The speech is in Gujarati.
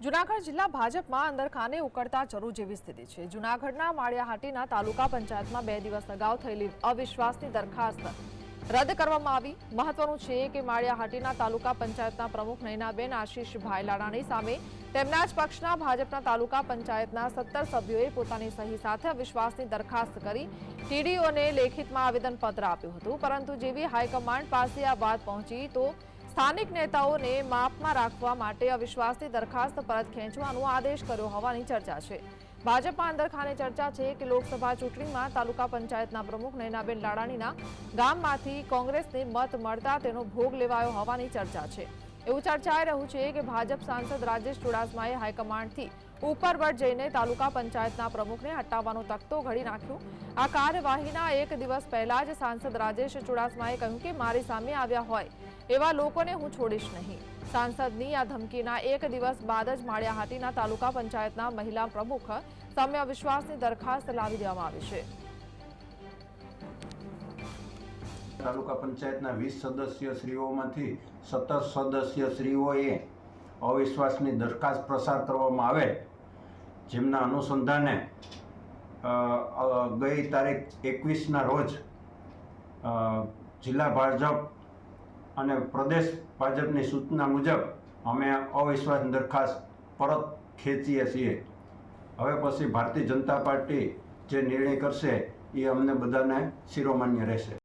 જુનાગઢ જિલ્લા ભાજપમાં અંદરખાને ઉકળતા જરૂર જેવી સ્થિતિ છે. જુનાગઢના માળિયાહાટીના તાલુકા પંચાયતમાં બે દિવસ અગાઉ થયેલી અવિશ્વાસની દરખાસ્ત રદ કરવામાં આવી. મહત્વનું છે કે માળિયાહાટીના તાલુકા પંચાયતના પ્રમુખ નયનાબેન આશીષભાઈ લાડાણી સામે તેમના જ પક્ષના ભાજપના તાલુકા પંચાયતના સત્તર સભ્યોએ પોતાની સહી સાથે અવિશ્વાસની દરખાસ્ત કરી ટીડીઓને લેખિતમાં આવેદનપત્ર આપ્યું હતું. પરંતુ જેવી હાઈકમાન્ડ પાસે આ વાત પહોંચી, તો સ્થાનિક નેતાઓને માપમાં રાખવા માટે અવિશ્વાસની દરખાસ્ત પરત ખેંચવાનો આદેશ કર્યો હોવાની ચર્ચા છે. ભાજપમાં અંદરખાને ચર્ચા છે કે લોકસભા ચૂંટણીમાં તાલુકા પંચાયતના પ્રમુખ નયનાબેન લાડાણીના ગામમાંથી કોંગ્રેસને મત મળતા તેનો ભોગ લેવાયો હોવાની ચર્ચા છે. એવું ચર્ચાઈ રહ્યું છે કે ભાજપ સાંસદ રાજેશ ચુડાસમાએ હાઈકમાન્ડથી ઉપરવટ જઈને તાલુકા પંચાયતના પ્રમુખને હટાવવાનો તખતો ઘડી નાખ્યો. આ કાર્યવાહીના એક દિવસ પહેલા જ સાંસદ રાજેશ ચુડાસમાએ કહ્યું કે મારી સામે આવ્યા હોય એવા લોકોને હું છોડીશ નહીં. સાંસદની આ ધમકીના એક દિવસ બાદ જ માળિયાહાટીના તાલુકા પંચાયતના મહિલા પ્રમુખ સામે અવિશ્વાસની દરખાસ્ત લાવી દેવામાં આવી છે. તાલુકા પંચાયતના વીસ સદસ્ય શ્રીઓમાંથી સત્તર સદસ્ય શ્રીઓએ અવિશ્વાસની દરખાસ્ત પ્રસાર કરવામાં આવે જેમના અનુસંધાને ગઈ તારીખ એકવીસના રોજ જિલ્લા ભાજપ અને પ્રદેશ ભાજપની સૂચના મુજબ અમે અવિશ્વાસ દરખાસ્ત પરત ખેંચીએ છીએ. હવે પછી ભારતીય જનતા પાર્ટી જે નિર્ણય કરશે એ અમને બધાને શિરોમાન્ય રહેશે.